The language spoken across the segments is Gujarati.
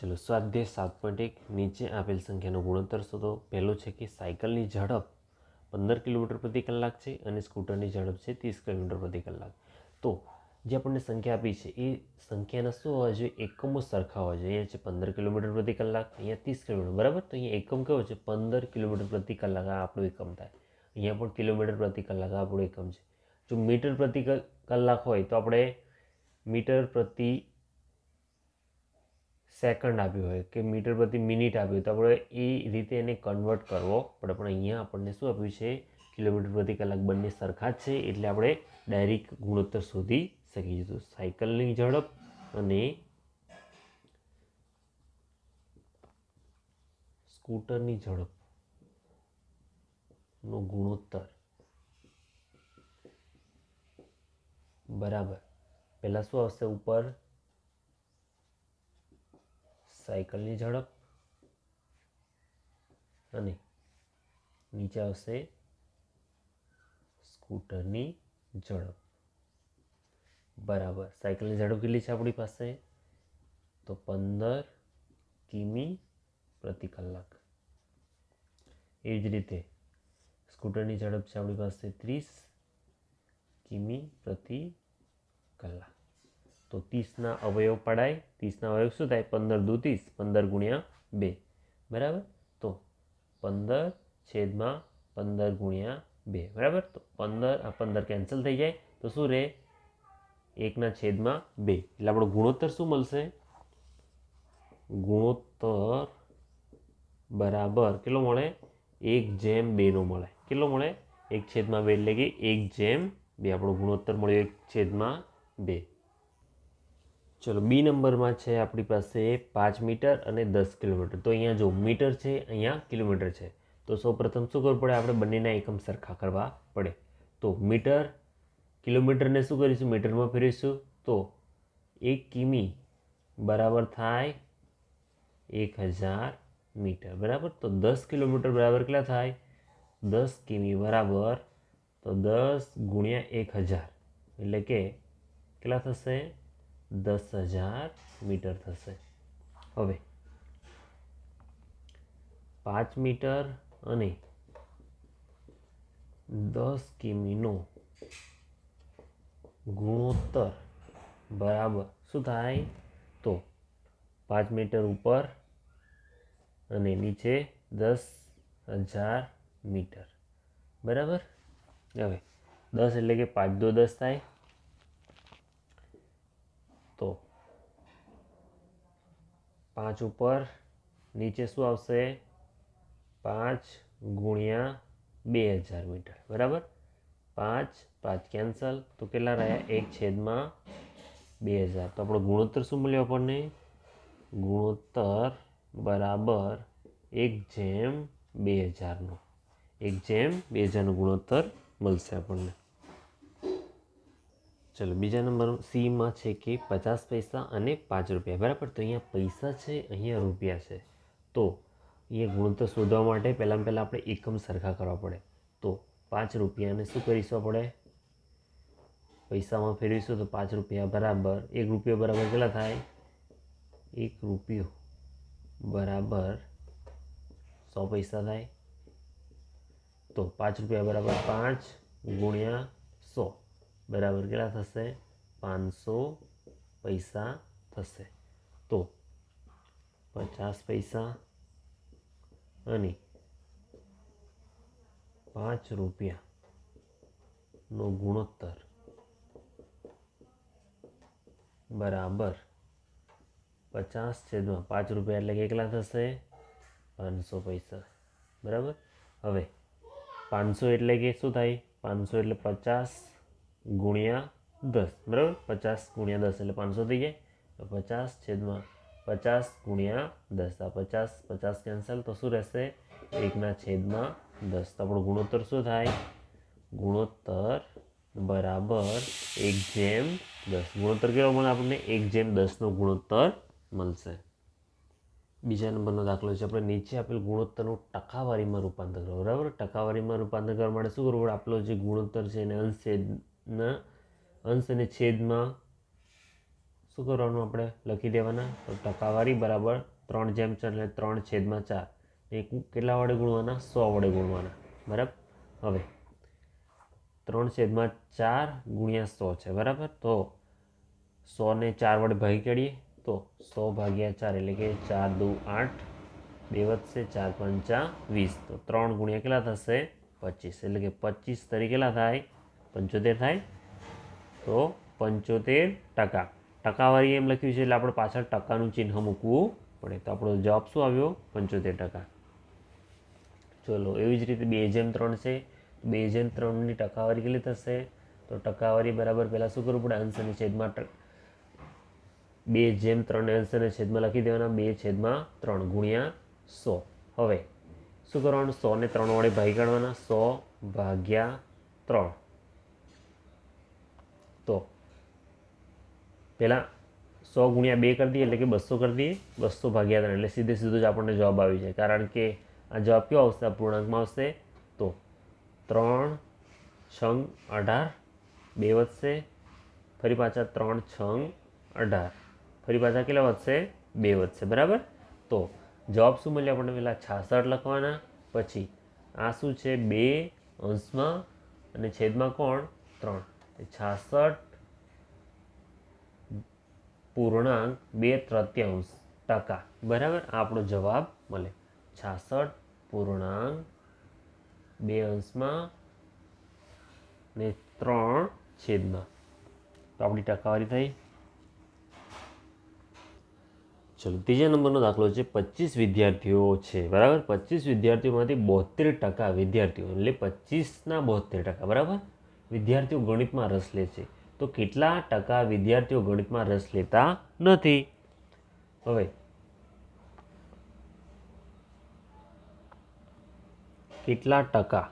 ચલો સ્વાધ્યાય સાત પોઈન્ટ એક, નીચે આપેલ સંખ્યાનો ગુણોત્તર શોધો. પહેલો છે કે સાયકલની ઝડપ પંદર કિલોમીટર પ્રતિ કલાક છે અને સ્કૂટરની ઝડપ છે ત્રીસ કિલોમીટર પ્રતિ કલાક. તો, જે આપણને સંખ્યા આપી છે, એ સંખ્યાના શું હોવા જોઈએ? એકમો સરખા હોવા જોઈએ. અહીંયા છે પંદર કિલોમીટર પ્રતિ કલાક, અહીંયા ત્રીસ કિલોમીટર, બરાબર? તો અહીંયા એકમ કેવો છે? પંદર કિલોમીટર પ્રતિ કલાક આ આપણું એકમ થાય. અહીંયા પણ કિલોમીટર પ્રતિ કલાક આપણું એકમ છે. જો મીટર પ્રતિ કલાક હોય તો આપણે મીટર પ્રતિ સેકન્ડ આપ્યું હોય કે મીટર પ્રતિ મિનિટ આપ્યું તો આપણે એ રીતે એને કન્વર્ટ કરવો પડે. પણ અહીંયા આપણને શું આપ્યું છે? કિલોમીટર પ્રતિ કલાક બંને સરખા જ છે, એટલે આપણે ડાયરેક્ટ ગુણોત્તર શોધી શકીએ તો સાયકલની ઝડપ અને સ્કૂટરની ઝડપ નો ગુણોત્તર બરાબર. પહેલાં શું આવશે? ઉપર સાયકલની ઝડપ અને નીચે આવશે સ્કૂટરની ઝડપ. બરાબર. સાયકલની ઝડપ કેટલી છે આપણી પાસે? તો પંદર કિમી પ્રતિ કલાક. એ જ રીતે સ્કૂટરની ઝડપ છે આપણી પાસે ત્રીસ કિમી પ્રતિ કલાક. તો ત્રીસના અવયવ પડાય. ત્રીસના અવયવ શું થાય? પંદર દુ ત્રીસ. પંદર ગુણ્યા બે. બરાબર? તો પંદર છેદમાં પંદર ગુણ્યા બે. બરાબર? તો પંદર, આ પંદર કેન્સલ થઈ જાય. તો શું રહે? એકના છેદમાં બે. એટલે આપણો ગુણોત્તર શું મળશે? ગુણોત્તર બરાબર કેટલો મળે? એક જેમ બેનો મળે. કેટલો મળે? એક છેદમાં બે એટલે કે એક જેમ બે. આપણો ગુણોત્તર મળ્યો એક છેદમાં બે. ચલો બી નંબરમાં છે આપણી પાસે પાંચ મીટર અને દસ કિલોમીટર. તો અહીંયા જો મીટર છે, અહીંયા કિલોમીટર છે. તો સૌપ્રથમ શું કરવું પડે? આપણે બંનેના એકમ સરખા કરવા પડે. તો મીટર, કિલોમીટરને શું કરીશું? મીટરમાં ફેરવીશું. તો એક કિમી બરાબર થાય એક હજાર મીટર. બરાબર? તો દસ કિલોમીટર બરાબર કેટલા થાય? દસ કિમી બરાબર. તો દસ ગુણ્યા એક હજાર. એટલે કે કેટલા થશે? દસ હજાર મીટર થશે. હવે, પાંચ મીટર અને દસ કિમીનો ગુણોત્તર બરાબર શું થાય? તો પાંચ મીટર ઉપર અને નીચે દસ હજાર મીટર. બરાબર? હવે, દસ એટલે કે પાંચ દો દસ થાય. તો પાંચ ઉપર નીચે શું આવશે? પાંચ ગુણ્યા બે હજાર મીટર. બરાબર? પાંચ પાંચ કેન્સલ. તો કેટલા રહ્યા? એક છેદમાં બે હજાર. તો આપણો ગુણોત્તર શું મળ્યો આપણને? ગુણોત્તર બરાબર એક જેમ બે હજારનો. એક જેમ બે હજારનો ગુણોત્તર મળશે આપણને. ચલો, બીજા નંબર સીમાં છે કે પચાસ પૈસા અને પાંચ રૂપિયા. બરાબર? તો અહીંયા પૈસા છે, અહીંયા રૂપિયા છે. તો અહીંયા ગુણોત્તર શોધવા માટે પહેલાં પહેલાં આપણે એકમ સરખા કરવા પડે. તો પાંચ રૂપિયાને શું કરીશું આપણે? પૈસામાં ફેરવીશું તો પાંચ રૂપિયા બરાબર. એક રૂપિયો બરાબર કેટલા થાય? એક રૂપિયો બરાબર સો પૈસા થાય. તો પાંચ રૂપિયા બરાબર પાંચ ગુણ્યા સો. બરાબર કેટલા થશે? પાંચસો પૈસા થશે. તો પચાસ પૈસા અને પાંચ રૂપિયાનો ગુણોત્તર. બરાબર. પચાસ છેદમાં પાંચ રૂપિયા એટલે કેટલા થશે? પાંચસો પૈસા. બરાબર? હવે પાંચસો એટલે કે શું થાય? પાંચસો એટલે પચાસ ગુણ્યા દસ, બરાબર? પચાસ ગુણ્યા દસ એટલે પાંચસો થઈ જાય. તો પચાસ છેદમાં પચાસ ગુણ્યા દસ. આ પચાસ પચાસ કેન્સલ તો શું રહેશે? એકના છેદમાં દસ. તો આપણો ગુણોત્તર શું થાય? ગુણોત્તર બરાબર એક જેમ દસ. ગુણોત્તર કેવો મળે આપણને? એક જેમ દસનો ગુણોત્તર મળશે. બીજા નંબરનો દાખલો છે આપણે નીચે આપેલ ગુણોત્તરનું ટકાવારીમાં રૂપાંતર કરવું બરાબર? ટકાવારીમાં રૂપાંતર કરવા માટે શું કરવું આપેલો જે ગુણોત્તર છે એને અંશ છેદના અંશ અને છેદમાં શું કરવાનું આપણે? લખી દેવાના? તો ટકાવારી બરાબર ત્રણ જેમ ચાર, એટલે ત્રણ છેદમાં ચાર. એક કેટલા વડે ગુણવાના? સો વડે ગુણવાના. બરાબર? હવે ત્રણ છેદમાં ચાર ગુણ્યા સો છે, બરાબર? તો સોને ચાર વડે ભાગી કાઢીએ, તો સો ભાગ્યા ચાર એટલે કે ચાર દુ આઠ, બે વધશે ચાર પંચા વીસ. તો ત્રણ ગુણ્યા કેટલા થશે? પચીસ. એટલે કે પચીસ કેટલા થાય? પંચોતેર થાય તો પંચોતેર ટકા. ટકાવારી એમ લખ્યું છે એટલે આપણે પાછળ ટકાનું ચિહ્ન મૂકવું પડે. તો આપણો જવાબ શું આવ્યો? પંચોતેર ટકા. ચલો, એવી જ રીતે બે જેમ ત્રણ છે. બે જેમ ત્રણની ટકાવારી કેટલી થશે? તો ટકાવારી બરાબર પહેલાં શું કરવું પડે? અંશ છેદમાં બે જેમ ત્રણ અંશ છેદમાં લખી દેવાના. બે છેદમાં ત્રણ ગુણ્યા સો. હવે શું કરવાનું? સોને ત્રણ વડે ભાગી કાઢવાના. સો ભાગ્યા ત્રણ તો પહેલાં સો ગુણ્યા બે કરી દઈએ એટલે કે બસો કરી દઈએ, બસો ભાગ્યા ત્રણ. એટલે સીધે સીધો જ આપણને જવાબ આવી જાય. કારણ કે આ જવાબ કયો આવશે? આ પૂર્ણાંકમાં આવશે તો ત્રણ છંગ અઢાર, બે વધશે, ફરી પાછા ત્રણ છંગ અઢાર. ફરી પાછા કેટલા વધશે? બે વધશે. બરાબર? તો જવાબ શું મળ્યો આપણને પહેલાં? છાસઠ લખવાના. પછી આ શું છે? બે અંશમાં અને છેદમાં કોણ? ત્રણ. છાસઠ પૂર્ણાંક બે તૃતીયાંશ ટકા. બરાબર? આપણો જવાબ મળે. છાસઠ પૂર્ણાંક બે અંશમાં ને ત્રણ છેદમાં. તો આપણી ટકાવારી થઈ. ચલો, ત્રીજા નંબરનો દાખલો છે. પચીસ વિદ્યાર્થીઓ છે. બરાબર? પચીસ વિદ્યાર્થીઓમાંથી બોતેર ટકા વિદ્યાર્થીઓ, એટલે પચીસના બોતેર ટકા. બરાબર? વિદ્યાર્થીઓ ગણિતમાં રસ લે છે. તો કેટલા ટકા વિદ્યાર્થીઓ ગણિતમાં રસ લેતા નથી? હવે, કેટલા ટકા,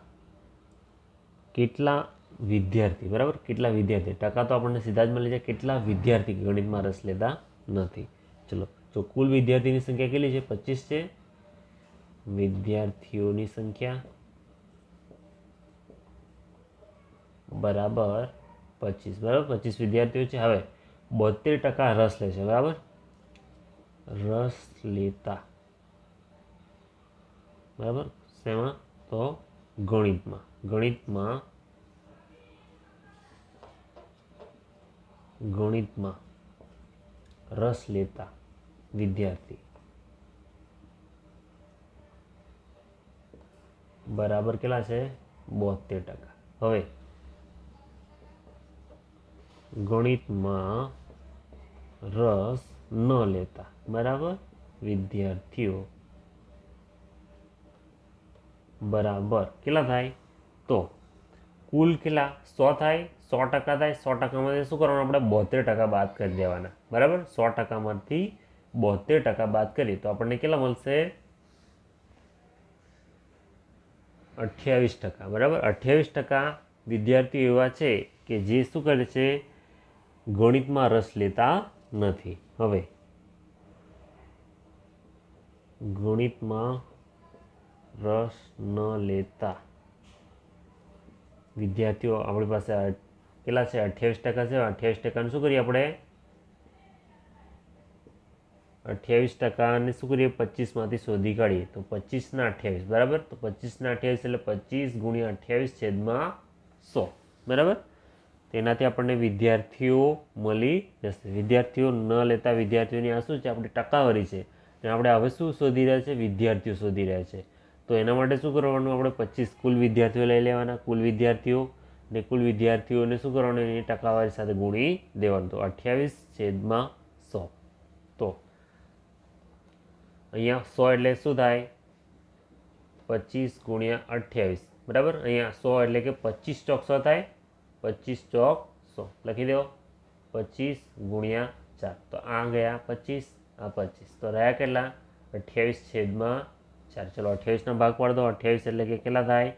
કેટલા વિદ્યાર્થી, બરાબર? કેટલા વિદ્યાર્થી? ટકા તો આપણને સીધા જ મળી જાય, કેટલા વિદ્યાર્થી ગણિતમાં રસ લેતા નથી? ચલો, તો કુલ વિદ્યાર્થીની સંખ્યા કેટલી છે? પચીસ છે. વિદ્યાર્થીઓની સંખ્યા બરાબર પચીસ, બરાબર? પચીસ વિદ્યાર્થીઓ છે. હવે બોતેર ટકા રસ લે છે, બરાબર? રસ લેતા. બરાબર? શેમાં? તો ગણિતમાં. ગણિતમાં ગણિતમાં રસ લેતા વિદ્યાર્થી. બરાબર કેટલા છે? બોતેર ટકા. હવે ગણિતમાં રસ ન લેતા. બરાબર? વિદ્યાર્થીઓ. બરાબર. કેટલા થાય? તો કુલ કેટલા? સો થાય? સો ટકા થાય? સો ટકામાંથી શું કરવાનું? આપણે બોતેર ટકા બાદ કરી દેવાના. બરાબર? સો ટકામાંથી બોતેર ટકા બાદ કરીએ તો આપણને કેટલા મળશે? અઠ્યાવીસ ટકા. બરાબર? અઠ્યાવીસ ટકા વિદ્યાર્થીઓ એવા છે કે જે શું કરે છે? ગણિતમાં રસ લેતા નથી. હવે, ગણિતમાં રસ ન લેતા. વિદ્યાર્થીઓ આપણી પાસે કેટલા છે? અઠ્યાવીસ ટકા છે. અઠ્યાવીસ ટકાને શું કરીએ આપણે? અઠ્યાવીસ ટકાને શું કરીએ? પચીસમાંથી શોધી કાઢીએ. તો પચીસના અઠ્યાવીસ, બરાબર? તો પચીસના અઠ્યાવીસ એટલે પચીસ ગુણ્યા અઠ્યાવીસ છેદમાં સો, બરાબર? તેનાથી આપણને વિદ્યાર્થીઓ મળી જશે. વિદ્યાર્થીઓ ન લેતા વિદ્યાર્થીઓની આ શું છે? આપણી ટકાવારી છે. અને આપણે હવે શું શોધી રહ્યા છે? વિદ્યાર્થીઓ શોધી રહ્યા છે. તો એના માટે શું કરવાનું? આપણે પચીસ કુલ વિદ્યાર્થીઓ લઈ લેવાના. કુલ વિદ્યાર્થીઓ ને કુલ વિદ્યાર્થીઓને શું કરવાનું? એની ટકાવારી સાથે ગુણી દેવાનું. તો અઠ્યાવીસ છેદમાં સો. તો અહીંયા સો એટલે શું થાય? પચીસ ગુણ્યા અઠ્યાવીસ. બરાબર? અહીંયા સો એટલે કે પચીસ ચોકસો થાય. પચીસ ચોક સો. લખી દો. પચીસ ગુણ્યા ચાર. તો આ ગયા પચીસ, આ પચીસ. તો રહ્યા કેટલા? અઠ્યાવીસ છેદમાં ચાર. ચલો અઠ્યાવીસનો ભાગ પાડ દો. અઠ્યાવીસ એટલે કે કેટલા થાય?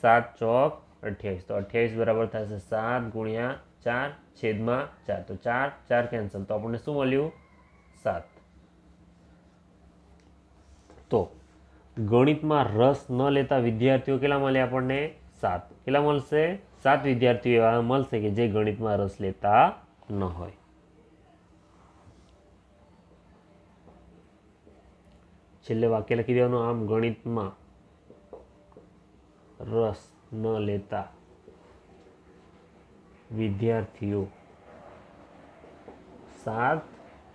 સાત ચોક અઠ્યાવીસ. તો અઠ્યાવીસ બરાબર થશે સાત ગુણ્યા ચાર છેદમાં ચાર. તો ચાર ચાર કેન્સલ તો આપણને શું મળ્યું? સાત. તો ગણિતમાં રસ ન લેતા વિદ્યાર્થીઓ કેટલા મળે આપણને? સાત. કેટલા મળશે? સાત વિદ્યાર્થીઓ એવા મળશે કે જે ગણિતમાં રસ લેતા ન હોય. છેલ્લે વાક્ય લખી દેવાનું, આમ ગણિતમાં રસ ન લેતા વિદ્યાર્થીઓ સાત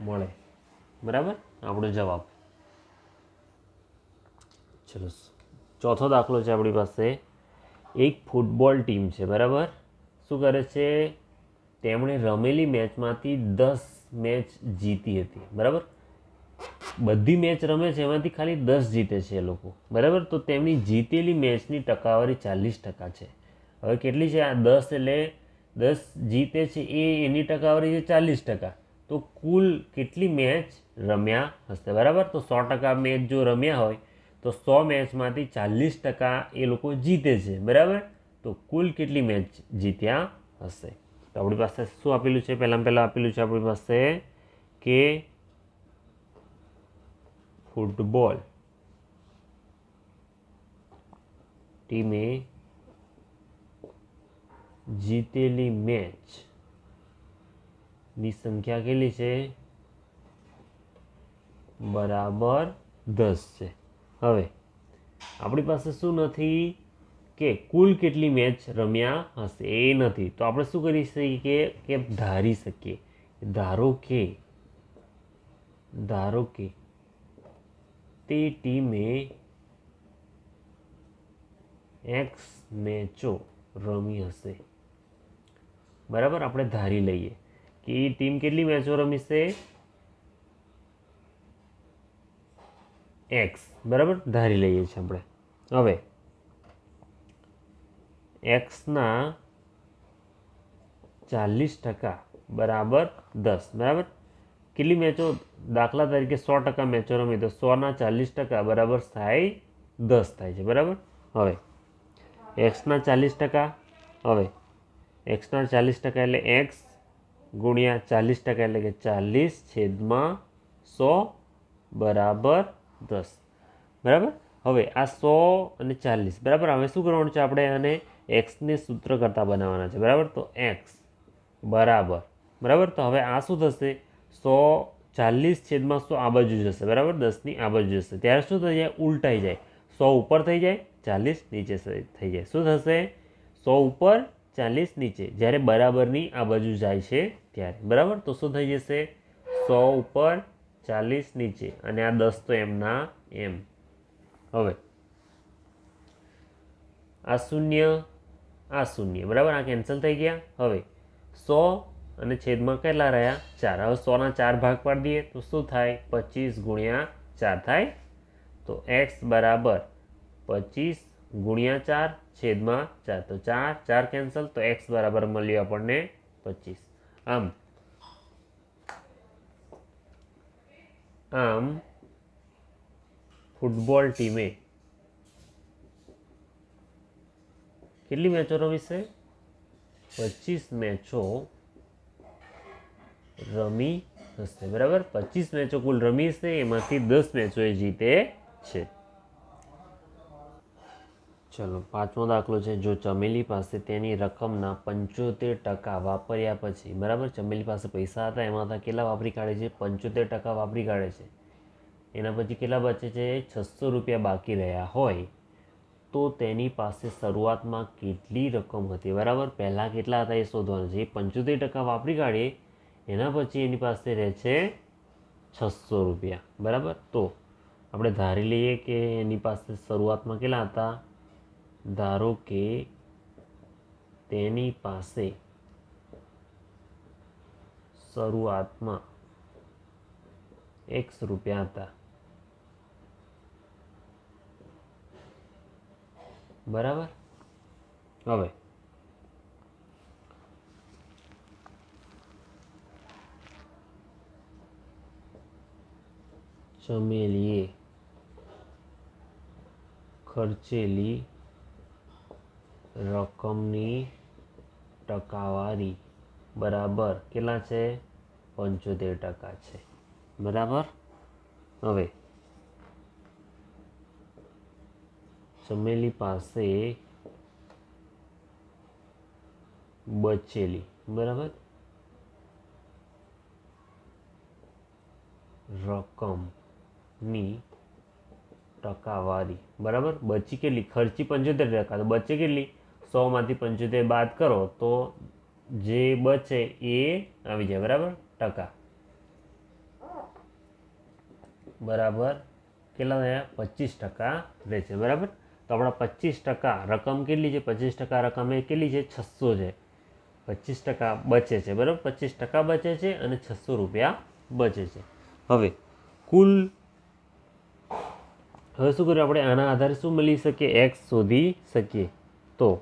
મળે. બરાબર? આપણો જવાબ. ચલો, ચોથો દાખલો છે આપણી પાસે. એક ફૂટબોલ ટીમ છે, બરાબર? શું કરે છે? તેમણે રમેલી મેચમાંથી દસ મેચ જીતી હતી, બરાબર? બધી મેચ રમે છે, એમાંથી ખાલી દસ જીતે છે એ લોકો, બરાબર? તો તેમની જીતેલી મેચની ટકાવારી ચાલીસ ટકા છે. હવે કેટલી છે આ દસ એટલે દસ જીતે છે એ એની ટકાવારી છે ચાલીસ ટકા. તો કુલ કેટલી મેચ રમ્યા હશે, બરાબર? તો સો ટકા મેચ જો રમ્યા હોય તો સો મેચમાંથી ચાલીસ ટકા એ લોકો જીતે છે, બરાબર? તો કુલ કેટલી મેચ જીત્યા હશે? તો આપણી પાસે શું આપેલું છે? પહેલાં પહેલાં આપેલું છે આપણી પાસે કે ફૂટબોલ ટીમે જીતેલી મેચની સંખ્યા કેટલી છે? બરાબર દસ છે. હવે, આપણી પાસે શું નથી કે કુલ કેટલી મેચ રમ્યા હશે? એ નથી. તો આપણે શું કરી શકીએ કે ધારી શકીએ? ધારો કે ધારો કે તે ટીમે એક્સ મેચો રમી હશે. બરાબર? આપણે ધારી લઈએ કે એ ટીમ કેટલી મેચો રમી એક્સ બરાબર? ધારી લઈએ છીએ આપણે. હવે એક્સના ચાલીસ ટકા બરાબર દસ. બરાબર? કેટલી મેચો? દાખલા તરીકે સો ટકા મેચો રમી તો સોના ચાલીસ ટકા બરાબર થાય દસ થાય છે. બરાબર? હવે એક્સના ચાલીસ ટકા, હવે એક્સના ચાલીસ ટકા એટલે એક્સ ગુણ્યા ચાલીસ ટકા એટલે કે ચાલીસ છેદમાં સો બરાબર દસ. બરાબર? હવે આ સો અને ચાલીસ. બરાબર? હવે શું કરવાનું છે આપણે? આને એક્સને સૂત્ર કરતાં બનાવવાના છે. બરાબર? તો એક્સ બરાબર. બરાબર? તો હવે આ શું થશે? સો ચાલીસ છેદમાં સો આ બાજુ જશે. બરાબર? દસની આ બાજુ જશે. ત્યારે શું થઈ જાય? ઉલટાઈ જાય. સો ઉપર થઈ જાય, ચાલીસ નીચે થઈ જાય. શું થશે? સો ઉપર, ચાલીસ નીચે. જ્યારે બરાબરની આ બાજુ જાય છે ત્યારે. બરાબર? તો શું થઈ જશે? સો ઉપર ચાલીસ નીચે અને આ દસ તો એમના એમ. હવે. આ શૂન્ય આ શૂન્ય. બરાબર? આ કેન્સલ થઈ ગયા. હવે. સો અને છેદમાં કેટલા રહ્યા? ચાર. હવે સોના ચાર ભાગ પાડી દઈએ તો શું થાય? પચીસ ગુણ્યા ચાર થાય? તો એક્સ બરાબર પચીસ ગુણ્યા ચાર છેદમાં ચાર. તો ચાર ચાર કેન્સલ તો એક્સ બરાબર મળ્યું આપણને પચીસ. આમ. આમ ફૂટબોલ ટીમે કેટલી મેચો રમી છે પચીસ મેચો રમી હશે બરાબર પચીસ મેચો કુલ રમી હશે એમાંથી દસ મેચો એ જીતે છે ચલો, પાંચમો દાખલો છે, જો ચમેલી પાસે તેની રકમના પંચોતેર ટકા વાપર્યા પછી, બરાબર? ચમેલી પાસે પૈસા હતા એમાંથી કેટલા વાપરી કાઢે છે? પંચોતેર ટકા વાપરી કાઢે છે. એના પછી કેટલા બચે છે? છસો રૂપિયા બાકી રહ્યા હોય, તો તેની પાસે શરૂઆતમાં કેટલી રકમ હતી, બરાબર? પહેલાં કેટલા હતા એ શોધવાનું છે. એ પંચોતેર ટકા વાપરી કાઢીએ, એના પછી એની પાસે રહે છે છસો રૂપિયા, બરાબર? તો આપણે ધારી લઈએ કે એની પાસે શરૂઆતમાં કેટલા હતા? ધારો કે તેની પાસે શરૂઆતમાં એક્સ રૂપિયા હતા. બરાબર? હવે ચમેલીએ ખર્ચેલી રકમની ટકાવારી. બરાબર. કેટલા છે? પંચોતેર ટકા છે. બરાબર? હવે ચમેલી પાસે બચેલી. બરાબર? રકમની ટકાવારી. બરાબર? બચી કેટલી? ખર્ચી પંચોતેર ટકા. તો બચે કેટલી? સોમાંથી પંચોતેર બાદ કરો તો જે બચે એ આવી જાય, બરાબર? ટકા. બરાબર? કેટલા થયા? પચીસ ટકા રહેશે, બરાબર? તો આપણા પચીસ ટકા રકમ કેટલી છે? પચીસ ટકા રકમ એ કેટલી છે? છસો છે. પચીસ ટકા બચે છે, બરાબર? પચીસ ટકા બચે છે અને છસો રૂપિયા બચે છે. હવે, કુલ હવે શું કર્યું આપણે? આના આધારે શું મળી શકીએ એક્સ શોધી શકીએ. તો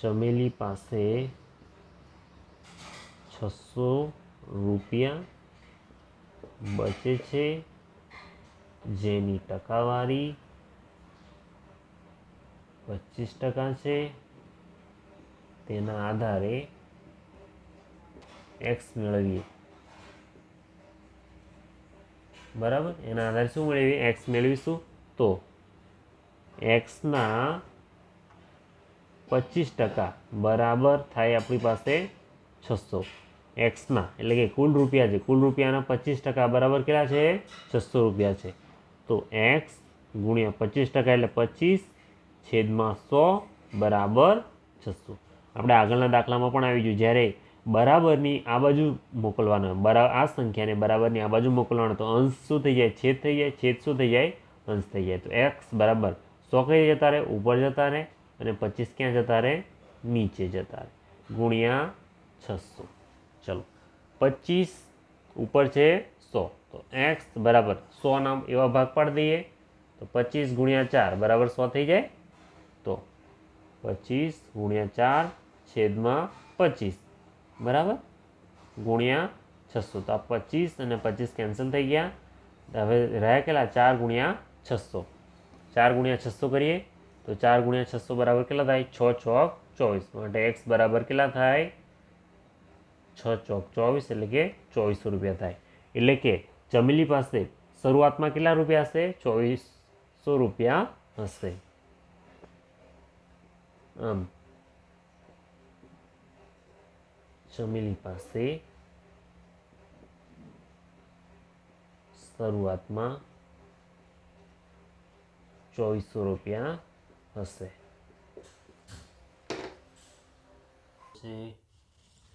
ચમેલી પાસે છસો રૂપિયા બચે છે. જેની ટકાવારી પચીસ ટકા છે. તેના આધારે એક્સ મેળવીએ. બરાબર? એના આધારે શું મેળવીએ એક્સ મેળવીશું તો એક્સના પચીસ ટકા. બરાબર થાય આપણી પાસે છસો. એક્સના એટલે કે કુલ રૂપિયા છે કુલ રૂપિયાના પચીસ ટકા બરાબર કેટલા છે? છસો રૂપિયા છે. તો એક્સ ગુણ્યા પચીસ ટકા એટલે પચીસ છેદમાં સો બરાબર છસો. આપણે આગળના દાખલામાં પણ આવી ગયું. જ્યારે બરાબરની આ બાજુ મોકલવાનો, બરા, આ સંખ્યાને બરાબરની આ બાજુ મોકલવાનો, તો અંશ શું થઈ જાય? છેદ થઈ જાય? છેદ શું થઈ જાય? અંશ થઈ જાય. તો એક્સ બરાબર સો કઈ જતા રહે, ઉપર જતા રહે અને પચીસ ક્યાં જતા રહે? નીચે જતા રહે. ગુણ્યા છસો. ચલો. પચીસ ઉપર છે સો. તો એક્સ બરાબર સો નામ એવા ભાગ પાડી દઈએ. તો પચીસ ગુણ્યા ચાર બરાબર સો થઈ જાય. તો પચીસ ગુણ્યા ચાર છેદમાં પચીસ. બરાબર? ગુણ્યા છસો. તો આ પચીસ અને પચીસ કેન્સલ થઈ ગયા. હવે રહ્યા કેટલા? ચાર ગુણ્યા છસો. ચાર ગુણ્યા છસો કરીએ. તો ચાર ગુણ્યા છસો બરાબર કેટલા થાય છ ચોક ચોવીસ માટે એક્સ બરાબર કેટલા થાય છ ચોક ચોવીસ એટલે કે ચોવીસો રૂપિયા થાય એટલે કે ચમેલી પાસે શરૂઆતમાં કેટલા રૂપિયા હશે ચોવીસો રૂપિયા હશે આમ ચમેલી પાસે શરૂઆતમાં ચોવીસો રૂપિયા હશે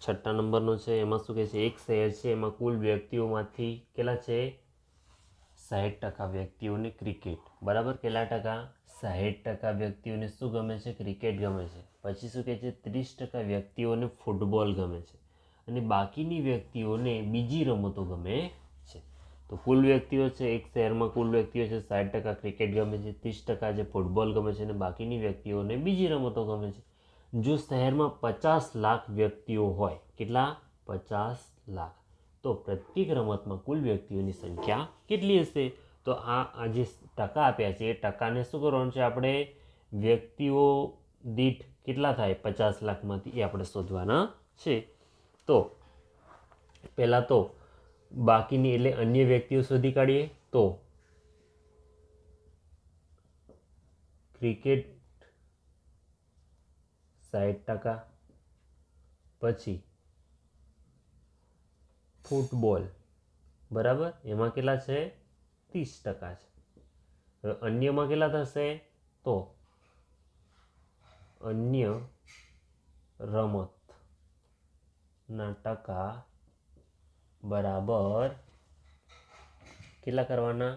છઠ્ઠા નંબરનો છે, એમાં શું કહે છે, એક શહેર છે, એમાં કુલ વ્યક્તિઓમાંથી કેટલા છે? સાહીઠ ટકા વ્યક્તિઓને ક્રિકેટ. બરાબર? કેટલા ટકા? સાહીઠ ટકા વ્યક્તિઓને શું ગમે છે? ક્રિકેટ ગમે છે. પછી શું કહે છે? ત્રીસ ટકા વ્યક્તિઓને ફૂટબોલ ગમે છે. અને બાકીની વ્યક્તિઓને બીજી રમતો ગમે તો કુલ વ્યક્તિઓ છે, એક શહેરમાં કુલ વ્યક્તિઓ છે, સાઠ ટકા ક્રિકેટ ગમે છે, ત્રીસ ટકા જે ફૂટબોલ ગમે છે અને બાકીની વ્યક્તિઓને બીજી રમતો ગમે છે. જો શહેરમાં પચાસ લાખ વ્યક્તિઓ હોય, કેટલા? પચાસ લાખ. તો પ્રત્યેક રમતમાં કુલ વ્યક્તિઓની સંખ્યા કેટલી હશે? તો આ જે ટકા આપ્યા છે, એ ટકાને શું કરવાનું છે આપણે? વ્યક્તિઓ દીઠ કેટલા થાય? પચાસ લાખમાંથી એ આપણે શોધવાના છે. તો પહેલાં તો બાકીની એટલે અન્ય વ્યક્તિઓ શોધી કાઢીએ તો ક્રિકેટ સાઠ ટકા, પછી ફૂટબોલ, બરાબર? એમાં કેટલા છે? ત્રીસ ટકા છે. હવે અન્યમાં કેટલા થશે? તો અન્ય રમતના ટકા બરાબર કેટલા કરવાના?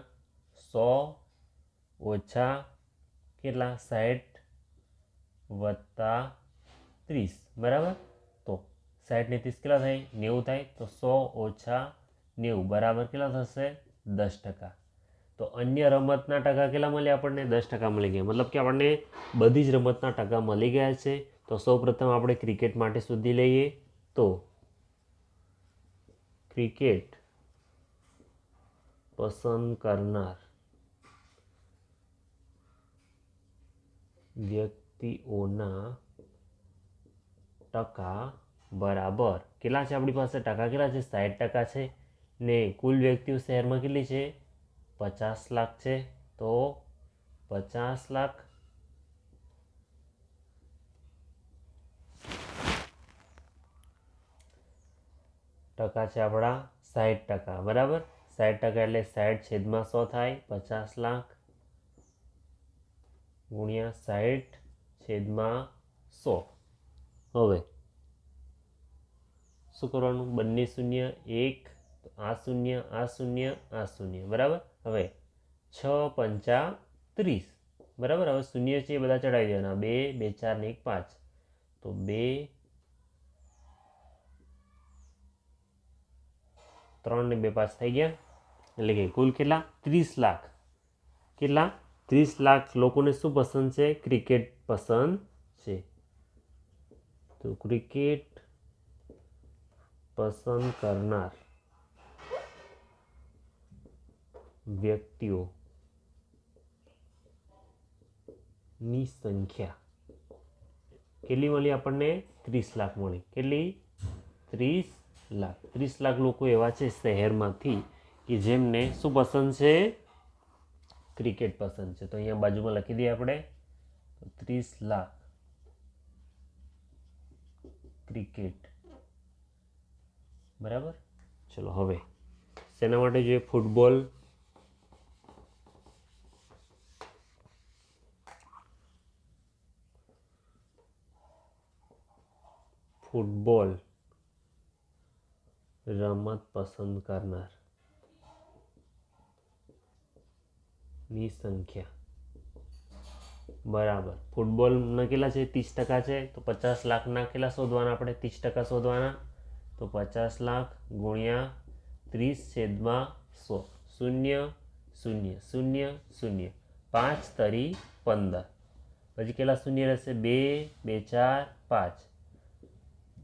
સો ઓછા કેટલા? સાઠ વત્તા ત્રીસ. બરાબર? તો સાઠ ને ત્રીસ કેટલા થાય? નેવું થાય. તો સો ઓછા નેવું. બરાબર કેટલા થશે? દસ ટકા. તો અન્ય રમતના ટકા કેટલા મળ્યા આપણને? દસ ટકા મળી ગયા. મતલબ કે આપણને બધી જ રમતના ટકા મળી ગયા છે. તો સૌપ્રથમ આપણે ક્રિકેટ માટે શોધી લઈએ. તો ક્રિકેટ પસંદ કરનાર વ્યક્તિઓના ટકા બરાબર કેટલા છે આપણી પાસે ટકા કેટલા છે સાઠ ટકા છે ને કુલ વ્યક્તિઓ શહેરમાં કેટલી છે પચાસ લાખ છે તો પચાસ લાખ ટકા છે આપણા સાઠ ટકા, બરાબર? સાઠ ટકા એટલે સાઠ છેદમાં સો થાય, પચાસ લાખ ગુણ્યા સાઠ છેદમાં સો. હવે, શું કરવાનું? બંને શૂન્ય, એક, આ શૂન્ય આ શૂન્ય આ શૂન્ય, બરાબર? હવે, છ પંચા ત્રીસ, બરાબર? હવે શૂન્ય છે એ બધા ચડાવી દેવાના. બે બે, ચાર ને એક, પાંચ. તો બે ત્રણ ને બે પાસ થઈ ગયા. એટલે કે કુલ કેટલા? ત્રીસ લાખ. કેટલા? ત્રીસ લાખ લોકોને શું પસંદ છે? ક્રિકેટ પસંદ છે. તો ક્રિકેટ પસંદ કરનાર વ્યક્તિઓ ની સંખ્યા કેટલી મળી આપણને? ત્રીસ લાખ મળી. કેટલી? ત્રીસ લાખ. ત્રીસ લાખ લોકો એવા છે શહેરમાંથી કે જેમને શું પસંદ છે? ક્રિકેટ પસંદ છે. તો અહીંયા બાજુમાં લખી દઈએ આપણે. ત્રીસ લાખ ક્રિકેટ. બરાબર? ચલો હવે. શેના માટે જોઈએ? ફૂટબોલ. ફૂટબોલ. રમત પસંદ કરનાર. ની સંખ્યા બરાબર. ફૂટબોલના કેટલા છે? ત્રીસ ટકા છે. તો પચાસ લાખના કેટલા શોધવાના? આપણે ત્રીસ ટકા શોધવાના. તો પચાસ લાખ ગુણ્યા ત્રીસ છેદમાં સો. શૂન્ય શૂન્ય શૂન્ય શૂન્ય. પાંચ તરી પંદર. પછી કેટલા શૂન્ય રહેશે? બે બે, ચાર, પાંચ.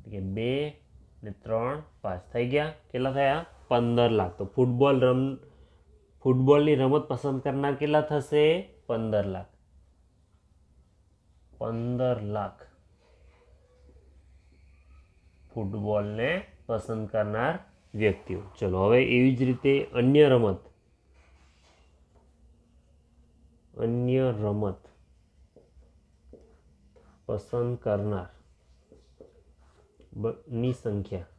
કે બે ને ત્રણ પાંચ. થઈ ગયા? કેટલા થયા? પંદર લાખ. તો ફૂટબોલ રમ, ફૂટબોલની રમત પસંદ કરનાર કેટલા થશે? પંદર લાખ. પંદર લાખ. ફૂટબોલને પસંદ કરનાર વ્યક્તિઓ. ચલો, હવે એવી જ રીતે અન્ય રમત. અન્ય રમત પસંદ કરનાર ની સંખ્યા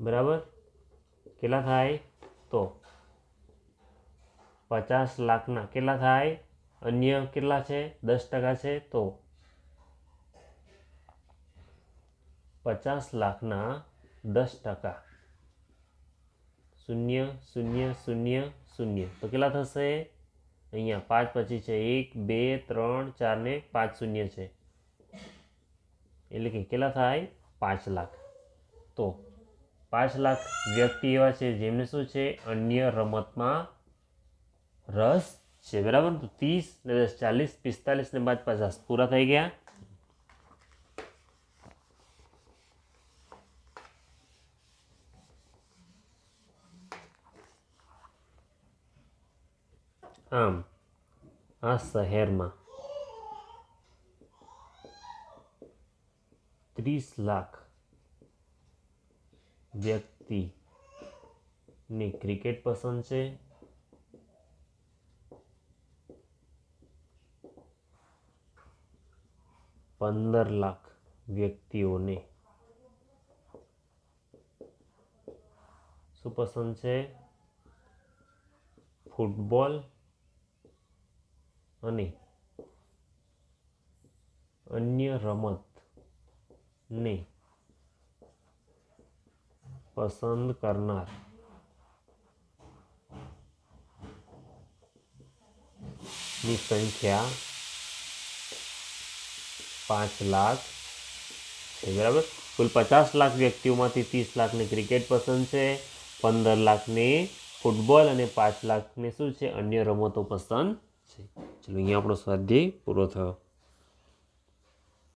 બરાબર કેટલા થાય તો પચાસ લાખના કેટલા થાય અન્ય કેટલા છે દસ ટકા છે તો પચાસ લાખના દસ ટકા શૂન્ય શૂન્ય શૂન્ય શૂન્ય તો કેટલા થશે અહીંયા પાંચ પછી છે એક બે ત્રણ ચાર ને પાંચ શૂન્ય છે એટલે કે કેટલા થાય? પાંચ લાખ. તો પાંચ લાખ વ્યક્તિ એવા છે જેમને શું છે? અન્ય રમતમાં રસ છે, બરાબર? તો ત્રીસ ને દસ, ચાલીસ, પિસ્તાલીસ ને બાદ પચાસ. પૂરા થઈ ગયા? આમ, આ શહેરમાં ત્રીસ લાખ વ્યક્તિને ક્રિકેટ પસંદ છે. પંદર લાખ વ્યક્તિઓને શું પસંદ છે? ફૂટબોલ અને અન્ય રમત ને પસંદ કરનાર. ની સંખ્યા પાંચ લાખ છે, બરાબર? કુલ પચાસ લાખ વ્યક્તિઓમાંથી ત્રીસ લાખને ક્રિકેટ પસંદ છે, પંદર લાખને ફૂટબોલ અને પાંચ લાખને શું છે? અન્ય રમતો પસંદ છે. ચલો, અહીંયા આપણો સ્વાધ્યાય પૂરો થયો.